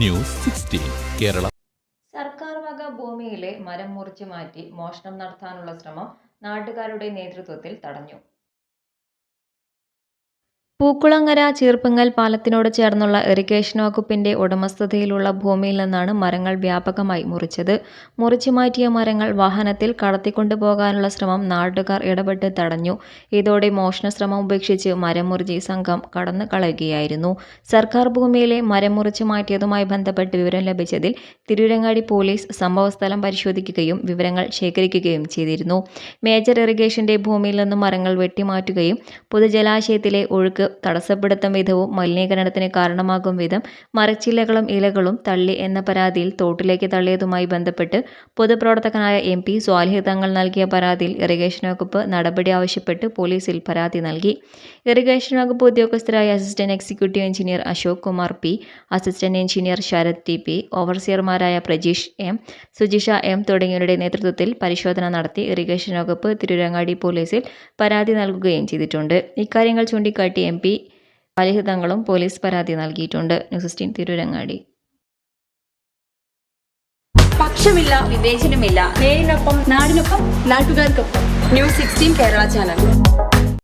News Kerala. സർക്കാർ വക ഭൂമിയിലെ മരം മുറിച്ചു മാറ്റി മോഷണം നടത്താനുള്ള ശ്രമം നാട്ടുകാരുടെ നേതൃത്വത്തിൽ തടഞ്ഞു. പൂക്കുളങ്ങര ചീർപ്പുങ്ങൽ പാലത്തിനോട് ചേർന്നുള്ള ഇറിഗേഷൻ വകുപ്പിന്റെ ഉടമസ്ഥതയിലുള്ള ഭൂമിയിൽ നിന്നാണ് മരങ്ങൾ വ്യാപകമായി മുറിച്ചത്. മുറിച്ചു മാറ്റിയ മരങ്ങൾ വാഹനത്തിൽ കടത്തിക്കൊണ്ടുപോകാനുള്ള ശ്രമം നാട്ടുകാർ ഇടപെട്ട് തടഞ്ഞു. ഇതോടെ മോഷണ ശ്രമം ഉപേക്ഷിച്ച് മരം മുറിച്ച് സംഘം കടന്നു കളയുകയായിരുന്നു. സർക്കാർ ഭൂമിയിലെ മരം മുറിച്ചു മാറ്റിയതുമായി ബന്ധപ്പെട്ട് വിവരം ലഭിച്ചതിൽ തിരൂരങ്ങാടി പോലീസ് സംഭവസ്ഥലം പരിശോധിക്കുകയും വിവരങ്ങൾ ശേഖരിക്കുകയും ചെയ്തിരുന്നു. മേജർ ഇറിഗേഷന്റെ ഭൂമിയിൽ നിന്ന് മരങ്ങൾ വെട്ടിമാറ്റുകയും പൊതുജലാശയത്തിലെ ഒഴുക്ക് തടസ്സപ്പെടുത്തും വിധവും മലിനീകരണത്തിന് കാരണമാകും വിധം മരച്ചില്ലകളും ഇലകളും തള്ളി എന്ന പരാതിയിൽ തോട്ടിലേക്ക് തള്ളിയതുമായി ബന്ധപ്പെട്ട് പൊതുപ്രവർത്തകനായ എം പി സ്വാലിഹ് തങ്ങൾ നൽകിയ പരാതിയിൽ ഇറിഗേഷൻ വകുപ്പ് നടപടി ആവശ്യപ്പെട്ട് പോലീസിൽ പരാതി നൽകി. ഇറിഗേഷൻ വകുപ്പ് ഉദ്യോഗസ്ഥരായ assistant executive engineer Ashok Kumar P assistant engineer Sharath T P ഓവർസിയർമാരായ Prajeesh M Sujisha M തുടങ്ങിയവരുടെ നേതൃത്വത്തിൽ പരിശോധന നടത്തി ഇറിഗേഷൻ വകുപ്പ് തിരുരങ്ങാടി പോലീസിൽ പരാതി നൽകുകയും ചെയ്തിട്ടുണ്ട്. ഇക്കാര്യങ്ങൾ ചൂണ്ടിക്കാട്ടി എം പി തങ്ങളും പോലീസ് പരാതി നൽകിയിട്ടുണ്ട്. News sixteen Tirurangadi. പക്ഷമില്ല വിവേചനമില്ല. നേരിനൊപ്പം നാടിനൊപ്പം നാട്ടുകാർക്കൊപ്പം. News sixteen Kerala channel.